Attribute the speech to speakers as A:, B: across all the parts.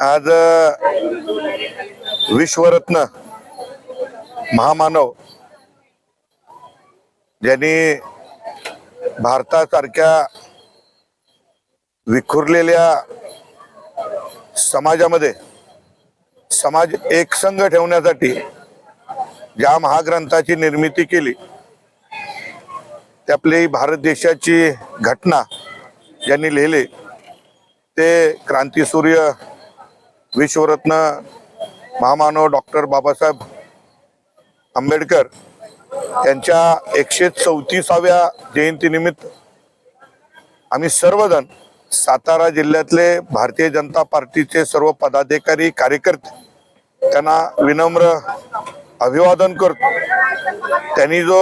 A: आज विश्वरत्न महामानव ज्यांनी भारतासारख्या विखुरलेल्या समाजामध्ये समाज एकसंघ ठेवण्यासाठी ज्या महाग्रंथाची निर्मिती केली त्यातली भारत देशाची घटना ज्यांनी लिहिली ते क्रांतीसूर्य विश्वरत्न महामानव डॉक्टर बाबासाहेब आंबेडकर यांच्या एकशे चौतीसाव्या जयंतीनिमित्त आम्ही सर्वजण सातारा जिल्ह्यातले भारतीय जनता पार्टीचे सर्व पदाधिकारी कार्यकर्ते त्यांना विनम्र अभिवादन करतो. त्यांनी जो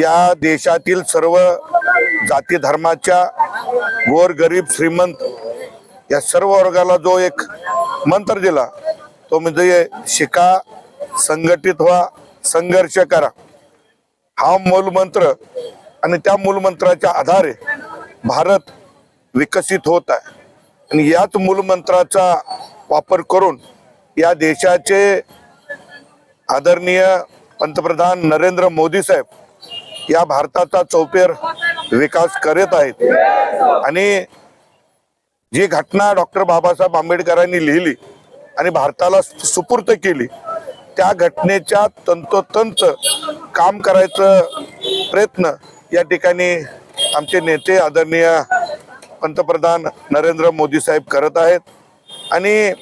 A: या देशातील सर्व जाती धर्माच्या गोर गरीब श्रीमंत या सर्व वर्गाला जो एक मंत्र दिला तो म्हणजे शिका संघटित व्हा संघर्ष करा. हा मूलमंत्र आणि त्या मूलमंत्राच्या आधारे भारत विकसित होत आहे. आणि याच मूलमंत्राचा वापर करून या देशाचे आदरणीय पंतप्रधान नरेंद्र मोदी साहेब या भारताचा चौपेर विकास करत आहेत. आणि जी घटना डॉक्टर बाबासाहेब आंबेडकरांनी लिहिली आणि भारताला सुपूर्त केली त्या घटनेच्या तंतोतंत काम करायचं प्रयत्न या ठिकाणी आमचे नेते आदरणीय पंतप्रधान नरेंद्र मोदी साहेब करत आहेत. आणि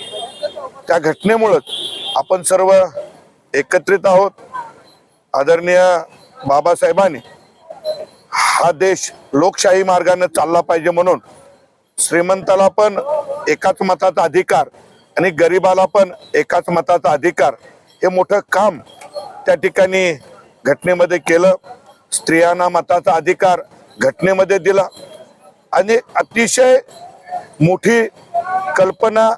A: त्या घटनेमुळंच आपण सर्व एकत्रित आहोत. आदरणीय बाबासाहेबांनी हा देश लोकशाही मार्गाने चालला पाहिजे म्हणून श्रीमंताला पण एकाच मताचा अधिकार आणि गरिबाला पण एकाच मताचा अधिकार हे मोठं काम त्या ठिकाणी घटनेमध्ये केलं. स्त्रियांना मताचा अधिकार घटनेमध्ये दिला. आणि अतिशय मोठी कल्पना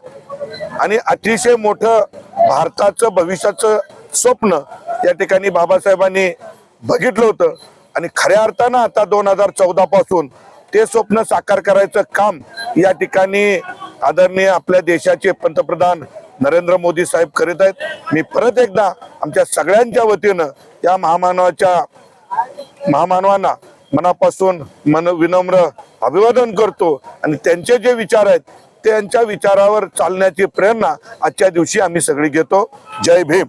A: आणि अतिशय मोठं भारताचं भविष्याचं स्वप्न या ठिकाणी बाबासाहेबांनी बघितलं होतं. आणि खऱ्या अर्थानं आता दोन हजार चौदा पासून ते स्वप्न साकार करायचं काम या ठिकाणी आदरणीय आपल्या देशाचे पंतप्रधान नरेंद्र मोदी साहेब करीत आहेत. मी परत एकदा आमच्या सगळ्यांच्या वतीनं या महामानवाच्या महामानवांना मनापासून मन विनम्र अभिवादन करतो आणि त्यांचे जे विचार आहेत त्यांच्या विचारावर चालण्याची प्रेरणा आजच्या दिवशी आम्ही सगळी घेतो. जय भीम.